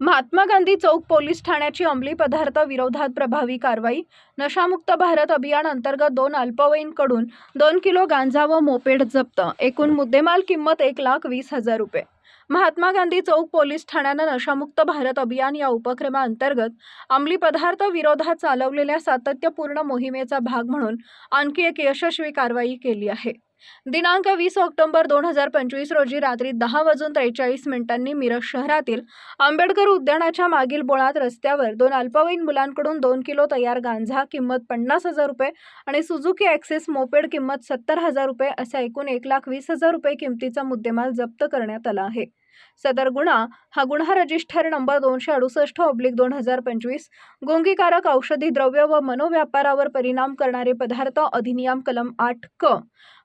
Mahatma Gandhi Chowk police ठाण्याची अंमली पदार्थ विरोधात प्रभावी कारवाई नशामुक्त भारत अभियान अंतर्गत दोन अल्पवयीनकडून दोन किलो गांजा व मोपेड जप्त एकूण मुद्देमाल किंमत एक लाख वीस हजार रुपये. महात्मा गांधी चौक पोलीस ठाण्यानं नशामुक्त भारत अभियान या उपक्रमाअंतर्गत अंमली पदार्थ विरोधात चालवलेल्या सातत्यपूर्ण मोहिमेचा भाग म्हणून आणखी एक यशस्वी कारवाई केली आहे. दिनांक वीस ऑक्टोबर दोन हजार पंचवीस रोजी रात्री दहा वाजून त्रेचाळीस मिनिटांनी मिरज शहरातील आंबेडकर उद्यानाच्या मागील बोळात रस्त्यावर दोन अल्पवयीन मुलांकडून दोन किलो तयार गांजा किंमत पन्नास हजार रुपये आणि सुझुकी ॲक्सेस मोपेड किंमत सत्तर हजार रुपये असा एकूण एक लाख वीस हजार रुपये किमतीचा मुद्देमाल जप्त करण्यात आला आहे. सदर गुन्हा हा गुन्हा रजिस्टर नंबर दोनशे अडुसष्ट ऑब्लिक दोन हजार पंचवीस गुंगीकारक औषधी द्रव्य व मनोव्यापारावर परिणाम करणारे पदार्थ अधिनियम कलम आठ क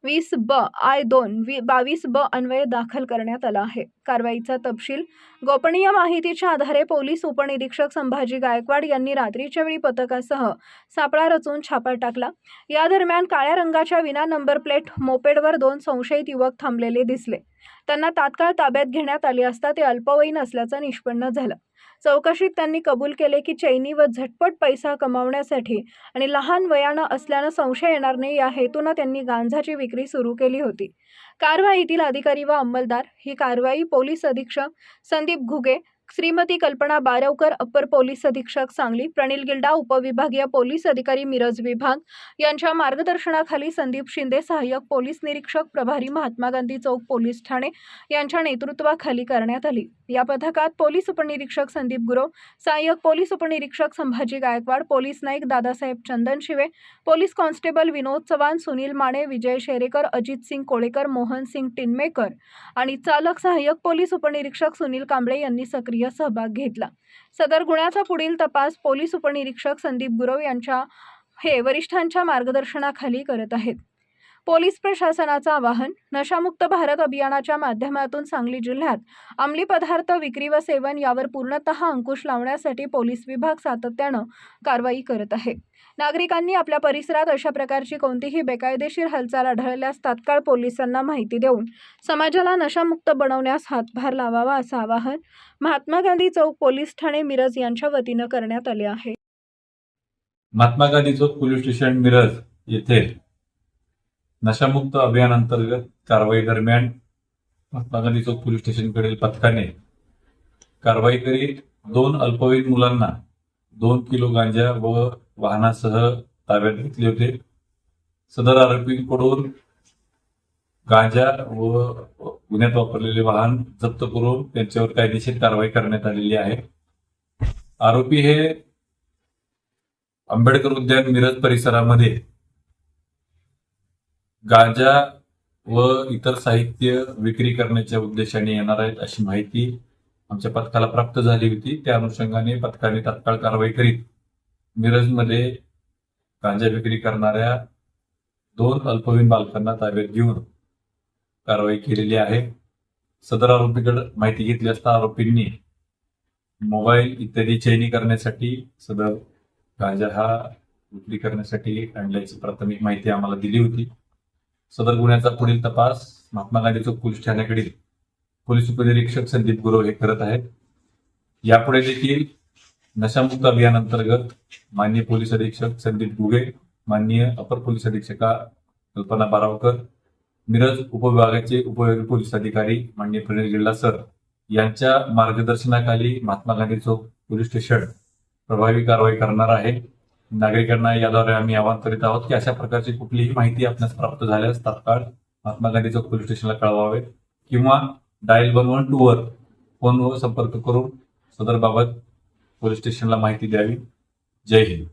वीस ब आय दोन वी बावीस ब अन्वये दाखल करण्यात आला आहे. कारवाईचा तपशील. गोपनीय माहितीच्या आधारे पोलीस उपनिरीक्षक संभाजी गायकवाड यांनी रात्रीच्या वेळी पथकासह सापळा रचून छापा टाकला. या दरम्यान काळ्या रंगाच्या विना नंबर प्लेट मोपेडवर दोन संशयित युवक थांबलेले दिसले. त्यांना तात्काळ ताब्यात घेण्यात आले असता ते अल्पवयीन असल्याचं निष्पन्न झालं. चौकशीत त्यांनी कबूल केले की चैनी व झटपट पैसा कमावण्यासाठी आणि लहान वयानं असल्यानं संशय येणार नाही या हेतूनं त्यांनी गांजाची विक्री सुरू केली होती. कारवाईतील अधिकारी व अंमलदार ही कारवाई पोलीस अधीक्षक संदीप घुगे श्रीमती कल्पना बारवकर अप्पर पोलीस अधीक्षक सांगली प्रणिल गिल्डा उपविभागीय पोलीस अधिकारी मिरज विभाग यांच्या मार्गदर्शनाखाली संदीप शिंदे सहाय्यक पोलीस निरीक्षक प्रभारी महात्मा गांधी चौक पोलीस ठाणे यांच्या नेतृत्वाखाली करण्यात आली. या पथकात पोलीस उपनिरीक्षक संदीप गुरव सहाय्यक पोलीस उपनिरीक्षक Sambhaji Gaikwad police Naik Dadasaheb Chandan Shive police constable Vinod Chavan Sunil Mane Vijay Sherekar Ajit Singh Kolekar Mohan Singh Tinmaker आणि चालक सहाय्यक पोलीस उपनिरीक्षक सुनील कांबळे यांनी सक्रिय सहभाग घेतला. सदर गुन्ह्याचा पुढील तपास पोलीस उपनिरीक्षक संदीप गुरव यांच्या हे वरिष्ठांच्या मार्गदर्शनाखाली करत आहेत. पोलीस प्रशासनाचं आवाहन नशामुक्त भारत अभियानाच्या माध्यमातून सांगली जिल्ह्यात अंमली पदार्थ विक्री व सेवन यावर पूर्णतः अंकुश लावण्यासाठी पोलीस विभाग सातत्यानं कारवाई करत आहे. नागरिकांनी आपल्या परिसरात अशा प्रकारची कोणतीही बेकायदेशीर हालचाल आढळल्यास तात्काळ पोलिसांना माहिती देऊन समाजाला नशामुक्त बनवण्यास हातभार लावावा असं आवाहन महात्मा गांधी चौक पोलीस ठाणे मिरज यांच्या वतीनं करण्यात आले आहे. महात्मा गांधी चौक पोलीस स्टेशन मिरज येथे नशामुक्त अभियान अंतर्गत कारवाई दरम्यान महात्मा गांधी चौक पोलीस स्टेशनकडील पथकाने कारवाई करीत दोन अल्पवयीन मुलांना दोन किलो गांजा व वाहनासह ताब्यात घेतले होते. सदर आरोपींकडून गांजा व गुन्ह्यात वापरलेले वाहन जप्त करून त्यांच्यावर कायदेशीर कारवाई करण्यात आलेली आहे. आरोपी हे आंबेडकर उद्यान मिरज परिसरामध्ये गांजा व इतर साहित्य विक्री करण्याच्या उद्देशाने येणार आहेत अशी माहिती आमच्या पथकाला प्राप्त झाली होती. त्या अनुषंगाने पथकाने तात्काळ कारवाई करीत मिरजमध्ये गांजा विक्री करणाऱ्या दोन अल्पवयीन बालकांना ताब्यात घेऊन कारवाई केलेली आहे. सदर आरोपीकडे माहिती घेतली असता आरोपींनी मोबाईल इत्यादी चैनी करण्यासाठी सदर गांजा हा विक्री करण्यासाठी आणल्याची प्राथमिक माहिती आम्हाला दिली होती. सदर गुन्ह्याचा पुढील तपास महात्मा गांधी चौक पोलीस ठाण्याकडील पोलीस उपनिरीक्षक संदीप गुरव हे करत आहेत. यापुढे देखील नशामुक्त अभियान अंतर्गत माननीय पोलीस अधीक्षक संदीप गुगे माननीय अपर पोलीस अधीक्षका कल्पना बारावकर मिरज उपविभागाचे उपयोगी पोलीस अधिकारी माननीय प्रणिल गिल्ला सर यांच्या मार्गदर्शनाखाली महात्मा गांधी चौक पोलीस स्टेशन प्रभावी कारवाई करणार आहे. नागरिकांना याद्वारे आम्ही आवाहन करीत आहोत की अशा प्रकारची कुठलीही माहिती आपल्यास प्राप्त झाल्यास तात्काळ महात्मा गांधी चौक पोलीस स्टेशनला कळवावे किंवा डायल वन वन टू वर फोनवर संपर्क करून सदरबाबत पोलीस स्टेशनला माहिती द्यावी. जय हिंद.